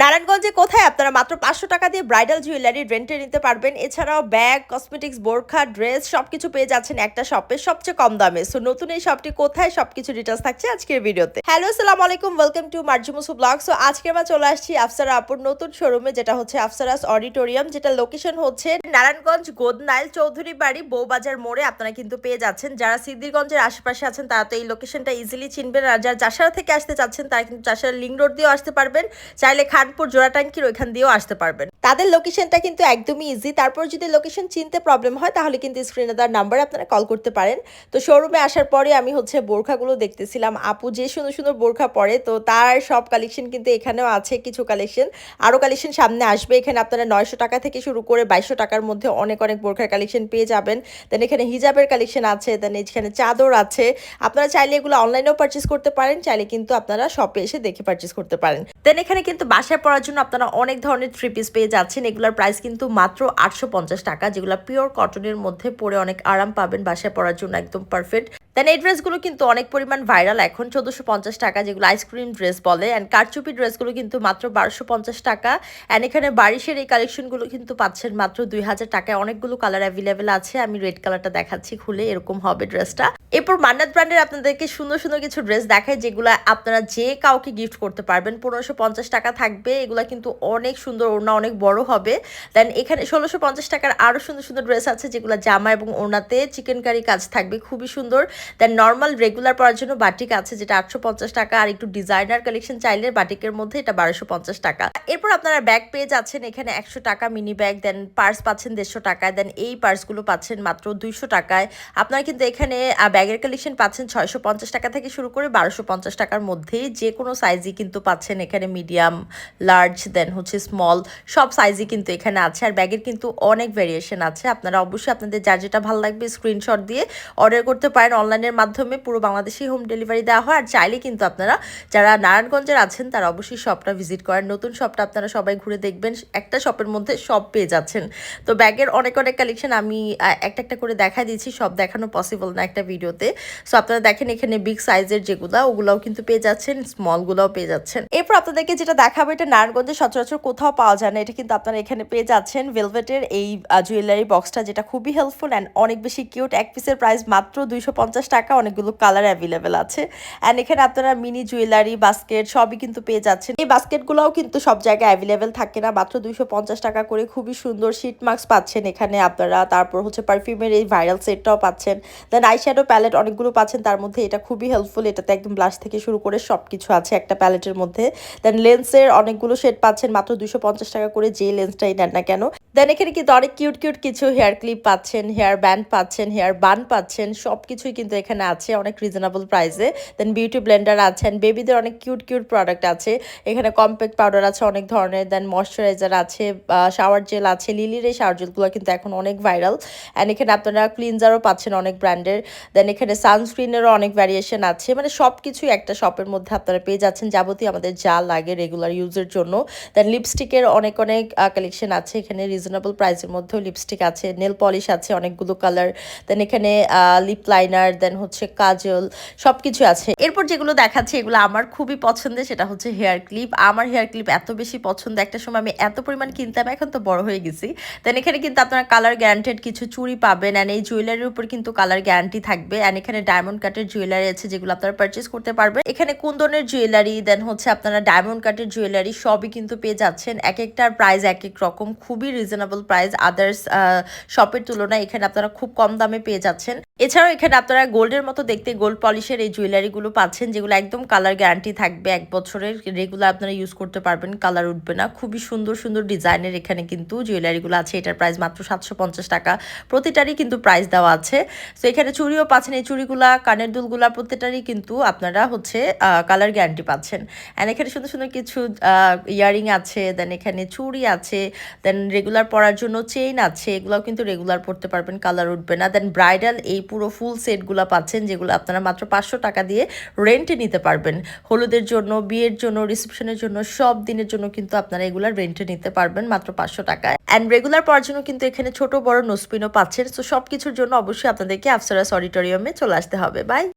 নারায়ণগঞ্জে কোথায়? আপনারা মাত্র পাঁচশো টাকা দিয়ে ব্রাইডাল জুয়েলারি রেন্টে নিতে পারবেন। এছাড়াও ব্যাগ, কসমেটিক্স, বোরখা, ড্রেস সবকিছু পেয়ে যাচ্ছেন একটা শপে সবচেয়ে কম দামে। সো নতুন এই শপটি কোথায়? সবকিছু ডিটেলস থাকছে আজকের ভিডিওতে। হ্যালো সালাম আলাইকুম। ওয়েলকাম টু মার্জিমুসু ব্লগ সো আজকে আমরা চলে আসছি আফসারা আপুর নতুন শোরুমে যেটা হচ্ছে আফসারাস অডিটোরিয়াম যেটা লোকেশন হচ্ছে নারায়ণগঞ্জ গোদনাইল চৌধুরী বাড়ি বউবাজার মোড়ে। আপনারা কিন্তু পেয়ে যাচ্ছেন। যারা সিদ্দিরগঞ্জের আশেপাশে আছেন, তারা তো এই লোকেশনটা ইজিলি চিনবেন। আর যারা চাষারা থেকে আসতে চাচ্ছেন, তারা কিন্তু চাষারা লিং রোড দিয়েও আসতে পারবেন। চাইলে খানপুর জোড়াটাঙ্কির ওইখান দিয়েও আসতে পারবেন। তাদের লোকেশনটা কিন্তু একদমই ইজি তারপর যদি লোকেশন চিনতে প্রবলেম হয়, তাহলে কিন্তু স্ক্রিনে দেওয়ার নাম্বারে আপনারা কল করতে পারেন। তো শোরুমে আসার পরে আমি হচ্ছে বোরখাগুলো দেখতেছিলাম। আপু যে সুন্দর সুন্দর বোরখা পরে, তো তার সব কালেকশন কিন্তু এখানেও আছে, কিছু কালেকশন আরও কালেকশন সামনে আসবে। এখানে আপনারা নয়শো টাকা থেকে শুরু করে বাইশশো টাকার মধ্যে অনেক অনেক বোরখার কালেকশন পেয়ে যাবেন। দেন এখানে হিজাবের কালেকশন আছে দেন এখানে চাদর আছে। আপনারা চাইলে এগুলো অনলাইনেও পারচেস করতে পারেন। চাইলে কিন্তু আপনারা শপে এসে দেখে পারচেস করতে পারেন। দেন এখানে কিন্তু বাসায় পড়ার জন্য আপনারা অনেক ধরনের থ্রি পিস পেয়ে যাচ্ছেন। এগুলোর প্রাইস কিন্তু মাত্র আটশো পঞ্চাশ টাকা, যেগুলো পিওর কটনের মধ্যে পরে অনেক আরাম পাবেন বাসায় পড়ার জন্য, একদম পারফেক্ট দেন এই ড্রেসগুলো কিন্তু অনেক পরিমাণ ভাইরাল এখন। চোদ্দোশো পঞ্চাশ টাকা যেগুলো আইসক্রিম ড্রেস বলে। অ্যান্ড কারচুপি ড্রেসগুলো কিন্তু মাত্র বারোশো পঞ্চাশ টাকা। অ্যান্ড এখানে বারিশের এই কালেকশনগুলো কিন্তু পাচ্ছেন মাত্র দুই হাজার টাকায়। অনেকগুলো কালার অ্যাভেলেবেল আছে। আমি রেড কালারটা দেখাচ্ছি খুলে, এরকম হবে ড্রেসটা এরপর মান্নাত ব্র্যান্ডের আপনাদেরকে সুন্দর সুন্দর কিছু ড্রেস দেখায় যেগুলো আপনারা যে কাউকে গিফট করতে পারবেন। পনেরোশো পঞ্চাশ টাকা থাকবে। এগুলো কিন্তু অনেক সুন্দর, ওড়না অনেক বড় হবে। দেন এখানে ষোলোশো পঞ্চাশ টাকার আরও সুন্দর সুন্দর ড্রেস আছে, যেগুলো জামা এবং ওড়নাতে। চিকেন কারি কাজ থাকবে, খুবই সুন্দর। দেন নর্মাল রেগুলার পরার জন্য বাটিক আছে, যেটা আটশো পঞ্চাশ টাকা। আর একটু ডিজাইনার কালেকশন চাইলে বাটিকের মধ্যে এটা বারোশো টাকা। এরপর আপনারা ব্যাগ পেয়ে যাচ্ছেন এখানে একশো টাকা মিনি ব্যাগ দেন পার্স পাচ্ছেন দেড়শো টাকায়। দেন এই পার্সগুলো পাচ্ছেন মাত্র দুইশো টাকায়। আপনারা কিন্তু এখানে ব্যাগের কালেকশন পাচ্ছেন ছয়শো পঞ্চাশ টাকা থেকে শুরু করে বারোশো টাকার মধ্যেই যে কোনো সাইজই কিন্তু পাচ্ছেন এখানে মিডিয়াম লার্জ দেন হচ্ছে স্মল সব সাইজই কিন্তু এখানে আছে। আর ব্যাগের কিন্তু অনেক ভেরিয়েশন আছে। আপনারা অবশ্যই আপনাদের যার যেটা ভালো লাগবে স্ক্রিনশট দিয়ে অর্ডার করতে পারেন। অনলাইনের মাধ্যমে পুরো বাংলাদেশেই হোম ডেলিভারি দেওয়া হয়। আর চাইলে কিন্তু আপনারা যারা নারায়ণগঞ্জের আছেন, তারা অবশ্যই শপটা ভিজিট করেন। নতুন শপটা আপনারা সবাই ঘুরে দেখবেন। একটা শপের মধ্যে সব পেয়ে যাচ্ছেন। তো ব্যাগের অনেক অনেক কালেকশন আমি একটা একটা করে দেখা দিয়েছি। সব দেখানো পসিবল না একটা ভিডিওতে। সো আপনারা দেখেন এখানে বিগ সাইজের যেগুলো, ওগুলাও কিন্তু পেয়ে যাচ্ছেন। স্মলগুলোও পেয়ে যাচ্ছেন। এরপর আপনাদেরকে যেটা দেখাবো, এটা নারায়ণগঞ্জে সচরাচর কোথাও পাওয়া যায় না। এটা কিন্তু আপনারা এখানে পেয়ে যাচ্ছেন। ভেলভেটের এই জুয়েলারি বক্সটা যেটা খুবই হেল্পফুল অ্যান্ড অনেক বেশি কিউট এক পিসের প্রাইস মাত্র দুইশো পঞ্চাশ টাকা অনেকগুলো কালার অ্যাভেলেবেল আছে। অ্যান্ড এখানে আপনারা মিনি জুয়েলারি বাস্কেট সবই কিন্তু পেয়ে যাচ্ছেন। এই বাস্কেটগুলোও কিন্তু সব জায়গায় অ্যাভেলেবেল থাকে না। মাত্র দুইশো পঞ্চাশ টাকা করে খুবই সুন্দর শিট মাস্ক পাচ্ছেন এখানে আপনারা। তারপর হচ্ছে পারফিউমের এই ভাইরাল সেটটাও পাচ্ছেন। দেন আইশ্যাডো প্যালেট অনেকগুলো পাচ্ছেন। তার মধ্যে এটা খুবই হেল্পফুল এটাতে একদম ব্লাশ থেকে শুরু করে সব কিছু আছে একটা প্যালেটের মধ্যে। দেন লেন্সের অনেকগুলো শেড পাচ্ছেন। মাত্র দুশো পঞ্চাশ টাকা করে যে লেন্সটাই নেন না কেন। দেন এখানে কিন্তু অনেক কিউট কিউট কিছু হেয়ার ক্লিপ পাচ্ছেন হেয়ার ব্যান্ড পাচ্ছেন হেয়ার বান পাচ্ছেন। সব কিছুই কিন্তু এখানে আছে অনেক রিজনেবল প্রাইসে দেন বিউটি ব্লেন্ডার আছেন বেবিদের অনেক কিউট কিউট প্রোডাক্ট আছে। এখানে কম্প্যাক্ট পাউডার আছে অনেক ধরনের দেন ময়শ্চারাইজার আছে শাওয়ার জেল আছে লিলির এই শাওয়ার জেলগুলো কিন্তু এখন অনেক ভাইরাল অ্যান্ড এখানে আপনারা ক্লিনজারও পাচ্ছেন অনেক ব্র্যান্ডের দেন এখানে সানস্ক্রিনেরও অনেক ভ্যারিয়েশন আছে। মানে সব কিছুই একটা শপের মধ্যে আপনারা পেয়ে যাচ্ছেন যাবতীয় আমাদের যা লাগে রেগুলার ইউজের জন্য। দেন লিপস্টিকের অনেক অনেক কালেকশন আছে। এখানে রিজনেবল প্রাইসের মধ্যেও লিপস্টিক আছে নেল পলিশ আছে অনেকগুলো কালার দেন এখানে লিপ লাইনার দেন হচ্ছে কাজল সব কিছু আছে। এরপর যেগুলো দেখাচ্ছে, এগুলো আমার খুবই পছন্দের, সেটা হচ্ছে হেয়ার ক্লিপ আমার হেয়ার ক্লিপ এত বেশি পছন্দ একটা সময় আমি এত পরিমাণ কিনতাম, এখন তো বড় হয়ে গেছি। দেন এখানে কিন্তু আপনারা কালার গ্যারান্টেড কিছু চুড়ি পাবেন অ্যান্ড এই জুয়েলারির উপর কিন্তু কালার গ্যারান্টি থাকবে। অ্যান্ড এখানে ডায়মন্ড কাটের জুয়েলারি আছে, যেগুলো আপনারা পারচেস করতে পারবেন। এখানে কুন্দনের জুয়েলারি দেন হচ্ছে আপনারা ডায়মন্ড কাটের জুয়েলারি সবই কিন্তু পেয়ে যাচ্ছেন। এক একটার প্রাইস এক এক রকম, খুবই রিজনেবল প্রাইস আদার্স শপের তুলনায় এখানে আপনারা খুব কম দামে পেয়ে যাচ্ছেন। এছাড়াও এখানে আপনারা গোল্ডের মতো দেখতে গোল্ড পলিশের এই জুয়েলারিগুলো পাচ্ছেন, যেগুলো একদম কালার গ্যারান্টি থাকবে এক বছরের। রেগুলার আপনারা ইউজ করতে পারবেন, কালার উঠবে না। খুবই সুন্দর সুন্দর ডিজাইনের এখানে কিন্তু জুয়েলারিগুলো আছে। এটার প্রাইস মাত্র সাতশো পঞ্চাশ টাকা। প্রতিটারই কিন্তু প্রাইস দেওয়া আছে। তো এখানে চুড়িও পাচ্ছেন। এই চুড়িগুলা, কানের দুলগুলা প্রত্যেকটারই কিন্তু আপনারা হচ্ছে কালার গ্যারান্টি পাচ্ছেন। অ্যান্ড এখানে সুন্দর সুন্দর কিছু ইয়ারিং আছে দেন এখানে চুড়ি আছে দেন রেগুলার পরার জন্য চেইন আছে। এগুলোও কিন্তু রেগুলার পরতে পারবেন, কালার উঠবে না। দেন ব্রাইডাল এই পুরো ফুল সেটগুলো পাচ্ছেন, যেগুলো আপনারা মাত্র পাঁচশো টাকা দিয়ে রেন্টে নিতে পারবেন। হলুদের জন্য, বিয়ের জন্য রিসেপশনের জন্য, সব দিনের জন্য কিন্তু আপনারা এগুলো রেন্টে নিতে পারবেন মাত্র পাঁচশো টাকায়। অ্যান্ড রেগুলার পাওয়ার জন্য কিন্তু এখানে ছোট, বড় নোসপিনও পাচ্ছেন। তো সব কিছুর জন্য অবশ্যই আপনাদেরকে আফসারাস অডিটোরিয়ামে চলে আসতে হবে। বাই